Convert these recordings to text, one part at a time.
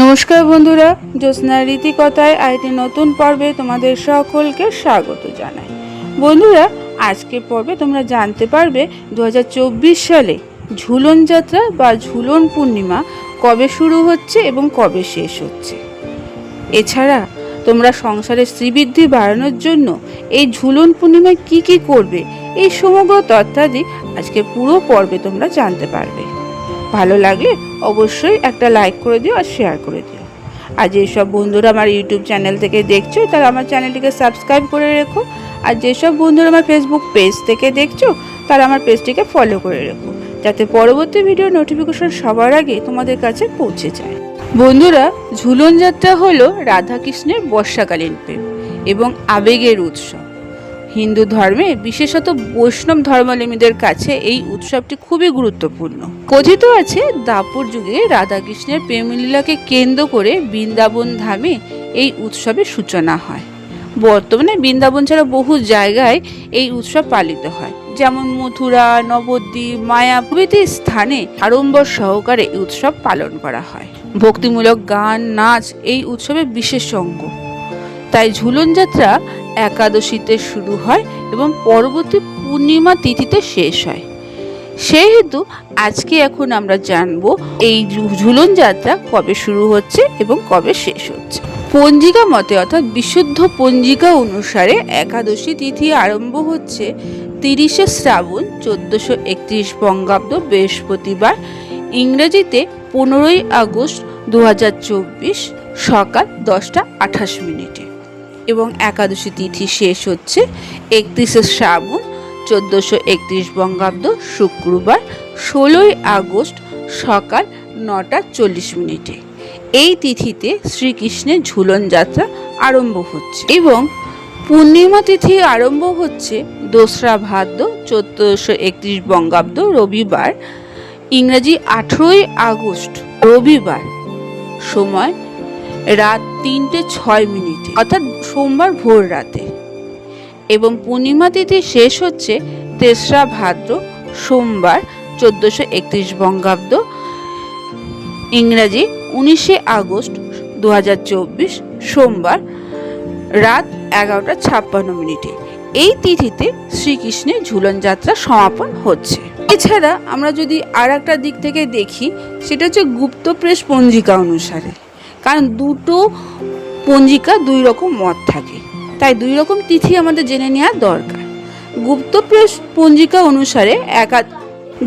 নমস্কার বন্ধুরা জ্যোৎস্নার রীতিকথায় আরেকটি নতুন পর্বে তোমাদের সকলকে স্বাগত জানাই। বন্ধুরা আজকে পর্বে তোমরা জানতে পারবে দু হাজার চব্বিশ সালে ঝুলন যাত্রা বা ঝুলন পূর্ণিমা কবে শুরু হচ্ছে এবং কবে শেষ হচ্ছে। এছাড়া তোমরা সংসারের শ্রীবৃদ্ধি বাড়ানোর জন্য এই ঝুলন পূর্ণিমায় কি কি করবে, এই সমগ্র তথ্যাদি আজকে পুরো পর্বে তোমরা জানতে পারবে। ভালো লাগলে অবশ্যই একটা লাইক করে দিও আর শেয়ার করে দিও। আর যেসব বন্ধুরা আমার ইউটিউব চ্যানেল থেকে দেখছ, তারা আমার চ্যানেলটিকে সাবস্ক্রাইব করে রেখো। আর যেসব বন্ধুরা আমার ফেসবুক পেজ থেকে দেখছ, তারা আমার পেজটিকে ফলো করে রেখো, যাতে পরবর্তী ভিডিও নোটিফিকেশন সবার আগে তোমাদের কাছে পৌঁছে যায়। বন্ধুরা, ঝুলন যাত্রা হলো রাধাকৃষ্ণের বর্ষাকালীন প্রেম এবং আবেগের উৎসব। হিন্দু ধর্মে, বিশেষত বৈষ্ণব ধর্মাবলম্বীদের কাছে এই উৎসবটি খুবই গুরুত্বপূর্ণ। কথিত আছে, দাপর যুগে রাধাকৃষ্ণের প্রেমলীলাকে কেন্দ্র করে বৃন্দাবন ধামে এই উৎসবের সূচনা হয়। বর্তমানে বৃন্দাবন ছাড়া বহু জায়গায় এই উৎসব পালিত হয়। যেমন মথুরা, নবদ্বীপ মায়া প্রভৃতি স্থানে আড়ম্বর সহকারে এই উৎসব পালন করা হয়। ভক্তিমূলক গান, নাচ এই উৎসবের বিশেষ অঙ্গ। তাই ঝুলন যাত্রা একাদশীতে শুরু হয় এবং পরবর্তী পূর্ণিমা তিথিতে শেষ হয়। সেহেতু আজকে এখন আমরা জানব এই ঝুলন যাত্রা কবে শুরু হচ্ছে এবং কবে শেষ হচ্ছে। পঞ্জিকা মতে অর্থাৎ বিশুদ্ধ পঞ্জিকা অনুসারে একাদশী তিথি আরম্ভ হচ্ছে তিরিশে শ্রাবণ চোদ্দোশো একত্রিশ বঙ্গাব্দ বৃহস্পতিবার ইংরেজিতে পনেরোই আগস্ট দু হাজার চব্বিশ সকাল দশটা আঠাশ মিনিটে। এবং একাদশী তিথি শেষ হচ্ছে। একত্রিশে শ্রাবণ, চোদ্দোশো একত্রিশ বঙ্গাব্দ, শুক্রবার, ষোলোই আগস্ট সকাল নটা চল্লিশ মিনিটে। এই তিথিতে শ্রীকৃষ্ণের ঝুলন যাত্রা আরম্ভ হচ্ছে এবং পূর্ণিমা তিথি আরম্ভ হচ্ছে দোসরা ভাদ্র, চোদ্দোশো একত্রিশ বঙ্গাব্দ, রবিবার। ইংরাজি আঠেরোই আগস্ট, রবিবার। সময় রাত তিনটে ছয় মিনিটে, অর্থাৎ সোমবার ভোর রাতে। এবং পূর্ণিমা তিথি শেষ হচ্ছে তেসরা ভাদ্র, সোমবার চোদ্দোশো একত্রিশ বঙ্গাব্দ, ইংরাজি উনিশে আগস্ট দু হাজার চব্বিশ, সোমবার রাত এগারোটা ছাপ্পান্ন মিনিটে। এই তিথিতে শ্রীকৃষ্ণের ঝুলন যাত্রা সমাপন হচ্ছে। এছাড়া আমরা যদি আর একটা দিক থেকে দেখি, সেটা হচ্ছে গুপ্ত প্রেস পঞ্জিকা অনুসারে। কারণ দুটো পঞ্জিকা দুই রকম মত থাকে। তাই দুই রকম তিথি আমাদের জেনে নেওয়া দরকার। গুপ্ত প্রেস পঞ্জিকা অনুসারে একা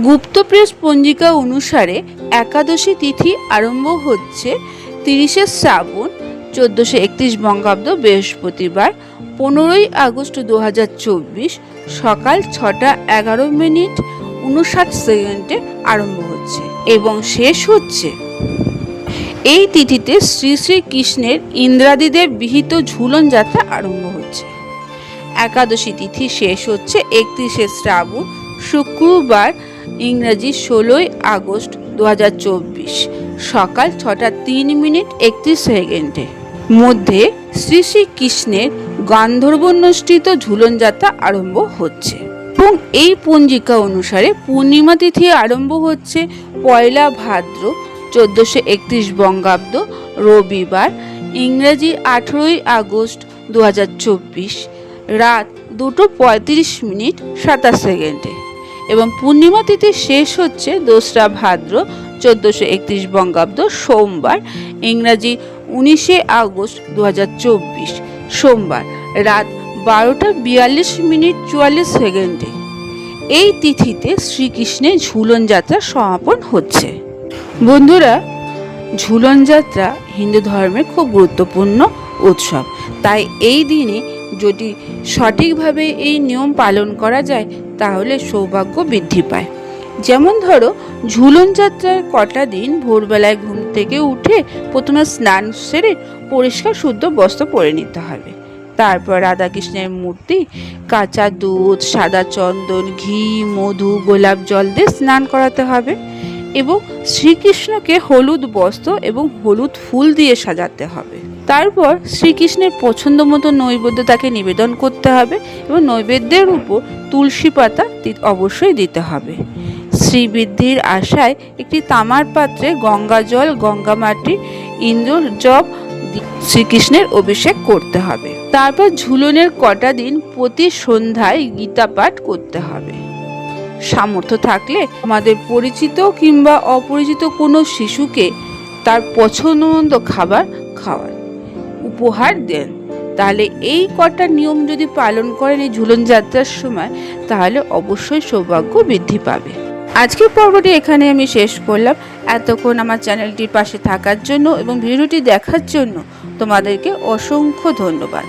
গুপ্ত প্রেস পঞ্জিকা অনুসারে একাদশী তিথি আরম্ভ হচ্ছে তিরিশে শ্রাবণ চোদ্দোশো একত্রিশ বঙ্গাব্দ বৃহস্পতিবার, পনেরোই আগস্ট দু হাজার চব্বিশ, সকাল ছটা এগারো মিনিট, উনষাট সেকেন্ডে আরম্ভ হচ্ছে এবং শেষ হচ্ছে এই তিথিতে শ্রী শ্রী কৃষ্ণের ইন্দ্রাদিদের বিহিত ঝুলন যাত্রা আরম্ভ হচ্ছে। একাদশী তিথি শেষ হচ্ছে একত্রিশে শ্রাবণ, শুক্রবার, ইংরাজি ষোলোই আগস্ট দুহাজার চব্বিশ, সকাল ছটা তিন মিনিট একত্রিশ সেকেন্ডে। মধ্যে শ্রী শ্রী কৃষ্ণের গান্ধর্বন্যষ্ঠিত ঝুলন যাত্রা আরম্ভ হচ্ছে। এবং এই পঞ্জিকা অনুসারে পূর্ণিমা তিথি আরম্ভ হচ্ছে পয়লা ভাদ্র চোদ্দোশো একত্রিশ বঙ্গাব্দ, রবিবার, ইংরেজি আঠেরোই আগস্ট দু হাজার চব্বিশ, রাত দুটো পঁয়ত্রিশ মিনিট সাতাশ সেকেন্ডে। এবং পূর্ণিমা তিথি শেষ হচ্ছে দোসরা ভাদ্র, চোদ্দোশো একত্রিশ বঙ্গাব্দ, সোমবার, ইংরাজি উনিশে আগস্ট দু হাজার চব্বিশ, সোমবার, রাত বারোটা বিয়াল্লিশ মিনিট চুয়াল্লিশ সেকেন্ডে। এই তিথিতে শ্রীকৃষ্ণের ঝুলন যাত্রা সমাপন হচ্ছে। বন্ধুরা, ঝুলন যাত্রা হিন্দু ধর্মের খুব গুরুত্বপূর্ণ উৎসব। তাই এই দিনে যদি সঠিকভাবে এই নিয়ম পালন করা যায়, তাহলে সৌভাগ্য বৃদ্ধি পায়। যেমন ধরো, ঝুলন যাত্রার কটা দিন ভোরবেলায় ঘুম থেকে উঠে প্রথমে স্নান সেরে পরিষ্কার শুদ্ধ বস্ত্র পরে নিতে হবে। তারপর রাধাকৃষ্ণের মূর্তি, কাঁচা দুধ, সাদা চন্দন, ঘি, মধু, গোলাপ জল দিয়ে স্নান করাতে হবে। এবং শ্রীকৃষ্ণকে হলুদ বস্ত্র এবং হলুদ ফুল দিয়ে সাজাতে হবে। তারপর শ্রীকৃষ্ণের পছন্দ মতো নৈবেদ্য তাকে নিবেদন করতে হবে এবং নৈবেদ্যের উপর তুলসী পাতা অবশ্যই দিতে হবে। শ্রীবৃদ্ধির আশায় একটি তামার পাত্রে গঙ্গা জল, গঙ্গা মাটি ইন্দুর জব শ্রীকৃষ্ণের অভিষেক করতে হবে। তারপর ঝুলনের কটা দিন প্রতি সন্ধ্যায় গীতা পাঠ করতে হবে। সামর্থ্য থাকলে আমাদের পরিচিত কিংবা অপরিচিত কোনো শিশুকে তার পছন্দমতো খাবার খাওয়ান, উপহার দেন। তাহলে এই কটা নিয়ম যদি পালন করেন এই ঝুলন যাত্রার সময়, তাহলে অবশ্যই সৌভাগ্য বৃদ্ধি পাবে। আজকের পর্বটি এখানে আমি শেষ করলাম। এতক্ষণ আমার চ্যানেলটির পাশে থাকার জন্য এবং ভিডিওটি দেখার জন্য তোমাদেরকে অসংখ্য ধন্যবাদ।